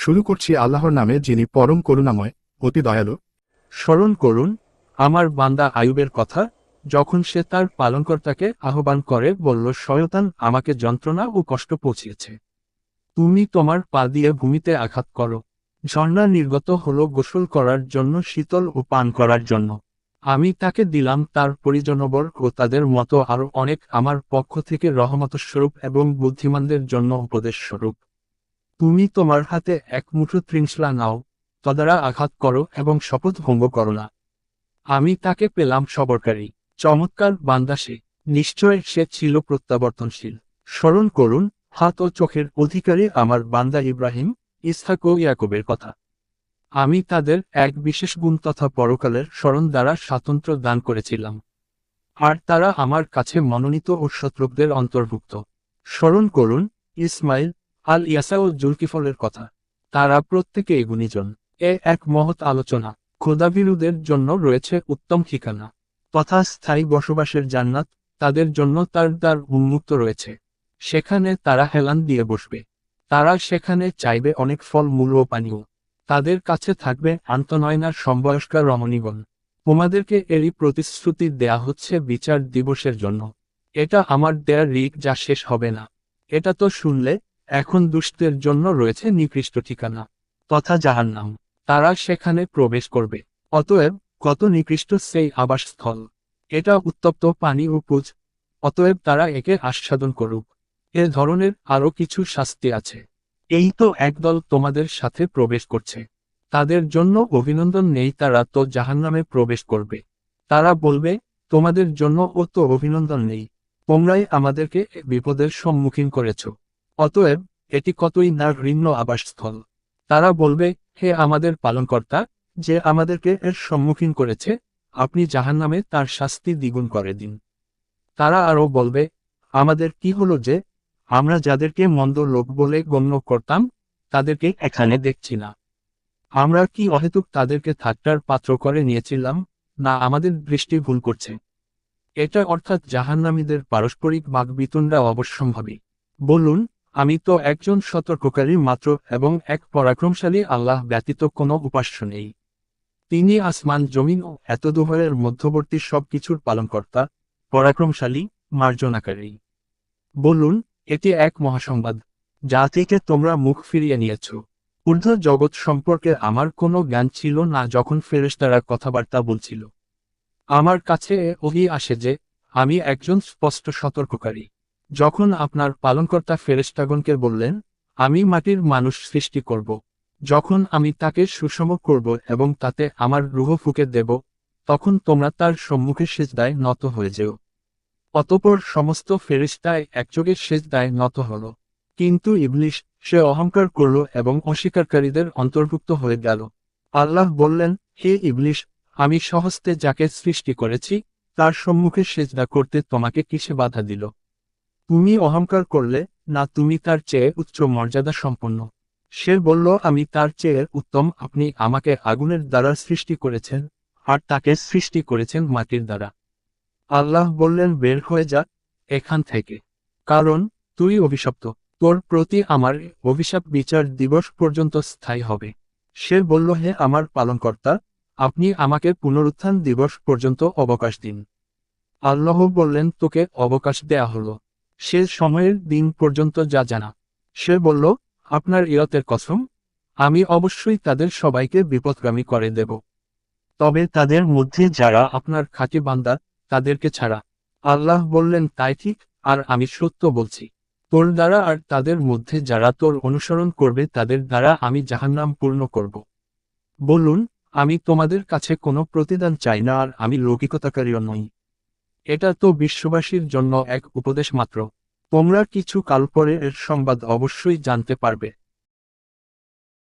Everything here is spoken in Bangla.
শুরু করছি আল্লাহর নামে যিনি পরম করুণাময়, অতি দয়ালু। স্মরণ করুন, আমার বান্দা আয়ুবের কথা, যখন সে তার পালনকর্তাকে আহ্বান করে, বলল, শয়তান আমাকে যন্ত্রণা ও কষ্ট পৌঁছিয়েছে। তুমি তোমার পা দিয়ে ভূমিতে আঘাত করো। ঝর্ণা নির্গত হল গোসল করার জন্য, শীতল ও পান করার জন্য। আমি তাকে দিলাম তার পরিজনবর ও তাদের মতো আরও অনেক। আমার পক্ষ থেকে রহমত স্বরূপ এবং বুদ্ধিমানদের জন্য উপদেশ স্বরূপ তুমি তোমার হাতে এক মুঠো ত্রিংশলা নাও, তদারা আঘাত করো এবং শপথ ভঙ্গ করো না। আমি তাকে পেলাম সবরকারী। চমৎকার বান্দাসে নিশ্চয় সে ছিল প্রত্যাবর্তনশীল। স্মরণ করুন, হাত ও চোখের অধিকারী আমার বান্দা ইব্রাহিম, ইসহাক ও ইয়াকুবের কথা। আমি তাদের এক বিশেষ গুণ তথা পরকালের স্মরণ দ্বারা স্বাতন্ত্র্য দান করেছিলাম। আর তারা আমার কাছে মনোনীত ও শত্রুকদের অন্তর্ভুক্ত। স্মরণ করুন, ইসমাইল আল ইয়াসা ও জুলকিফলের কথা। তারা প্রত্যেকে গুণীজন। এ এক মহৎ আলোচনা। খোদাবিরুদের জন্য রয়েছে উত্তম ঠিকানা। তথা স্থায়ী বসবাসের জান্নাত তাদের জন্য তার দ্বার উন্মুক্ত রয়েছে। সেখানে তারা হেলান দিয়ে বসবে। তারা সেখানে চাইবে অনেক ফল, মূল ও পানীয়। তাদের কাছে থাকবে আন্তনয়নার সম্বয়স্কার রমণীগণ। তোমাদেরকে এরই প্রতিশ্রুতি দেয়া হচ্ছে বিচার দিবসের জন্য। এটা আমার দেয়ার রিক যা শেষ হবে না। এটা তো শুনলে এখন দুষ্টদের জন্য রয়েছে নিকৃষ্ট ঠিকানা, তথা জাহান্নাম। তারা সেখানে প্রবেশ করবে। অতএব, কত নিকৃষ্ট সেই আবাসস্থল। এটা উত্তপ্ত পানি ও পুজ। অতএব তারা একে আস্বাদন করুক। এ ধরনের আরও কিছু শাস্তি আছে। এই তো একদল তোমাদের সাথে প্রবেশ করছে। তাদের জন্য অভিনন্দন নেই তারা তো জাহান্নামে প্রবেশ করবে। তারা বলবে, তোমাদের জন্য ও তো অভিনন্দন নেই। তোমরাই আমাদেরকে বিপদের সম্মুখীন করেছ। অতএব, এটি কতই না ঘৃণ্য আবাসস্থল। তারা বলবে, হে আমাদের পালনকর্তা, যে আমাদেরকে এর সম্মুখীন করেছে, আপনি জাহান্নামে তার শাস্তি দ্বিগুণ করে দিন। তারা আরও বলবে, আমাদের কি হলো যে, আমরা যাদেরকে মন্দ লোক বলে গণ্য করতাম, তাদেরকে এখানে দেখছি না। আমরা কি অহেতুক তাদেরকে ঠাট্টার পাত্র করে নিয়েছিলাম, না আমাদের দৃষ্টি ভুল করছে? এটা অর্থাৎ জাহান্নামীদের পারস্পরিক বাগবিতণ্ডা অবশ্যম্ভাবী। বলুন আমি তো একজন সতর্ককারী মাত্র এবং এক পরাক্রমশালী আল্লাহ ব্যতীত কোনো উপাস্য নেই। তিনি আসমান, জমিন ও এতদুহরের মধ্যবর্তী সব কিছুর পালনকর্তা, পরাক্রমশালী, মার্জনাকারী। বলুন, এটি এক মহাসংবাদ, যা থেকে তোমরা মুখ ফিরিয়ে নিয়েছ। ঊর্ধ্ব জগৎ সম্পর্কে আমার কোনো জ্ঞান ছিল না যখন ফেরেশতারা কথাবার্তা বলছিল। আমার কাছে ওহি আসে যে, আমি একজন স্পষ্ট সতর্ককারী। যখন আপনার পালনকর্তা ফেরেশতাগণকে বললেন, আমি মাটির মানুষ সৃষ্টি করব। যখন আমি তাকে সুষম করব এবং তাতে আমার রুহ ফুকে দেব, তখন তোমরা তার সম্মুখে সেজদায় নত হয়ে যেও। অতপর সমস্ত ফেরিস্তায় একযোগে সেজদায় নত হল। কিন্তু ইবলিশ সে অহংকার করল এবং অস্বীকারীদের অন্তর্ভুক্ত হয়ে গেল। আল্লাহ বললেন, হে ইবলিশ আমি সহস্তে যাকে সৃষ্টি করেছি, তার সম্মুখে সেজদা করতে তোমাকে কিসে বাধা দিল? তুমি অহংকার করলে, না তুমি তার চেয়ে উচ্চ মর্যাদা সম্পন্ন। সে বলল, আমি তার চেয়ে উত্তম। আপনি আমাকে আগুনের দ্বারা সৃষ্টি করেছেন, আর তাকে সৃষ্টি করেছেন মাটির দ্বারা। আল্লাহ বললেন, বের হয়ে যা এখান থেকে। কারণ, তুই অভিশপ্ত। তোর প্রতি আমার অভিশাপ বিচার দিবস পর্যন্ত স্থায়ী হবে। সে বলল, হে আমার পালনকর্তা, আপনি আমাকে পুনরুত্থান দিবস পর্যন্ত অবকাশ দিন। আল্লাহ বললেন, তোকে অবকাশ দেয়া হলো। সে সময়ের দিন পর্যন্ত যা জানা। সে বলল, আপনার ইয়তের কসম, আমি অবশ্যই তাদের সবাইকে বিপদগামী করে দেব। তবে তাদের মধ্যে যারা আপনার খাঁটি বান্দা, তাদেরকে ছাড়া। আল্লাহ বললেন, তাই ঠিক, আর আমি সত্য বলছি। তোর দ্বারা আর তাদের মধ্যে যারা তোর অনুসরণ করবে, তাদের দ্বারা আমি জাহান্নাম পূর্ণ করব। বলুন, আমি তোমাদের কাছে কোনো প্রতিদান চাই না, আর আমি লৌকিকতাকারীও নই। এটা তো বিশ্ববাসীর জন্য এক উপদেশ মাত্র। তোমরা কিছু কাল পরে এর সংবাদ অবশ্যই জানতে পারবে।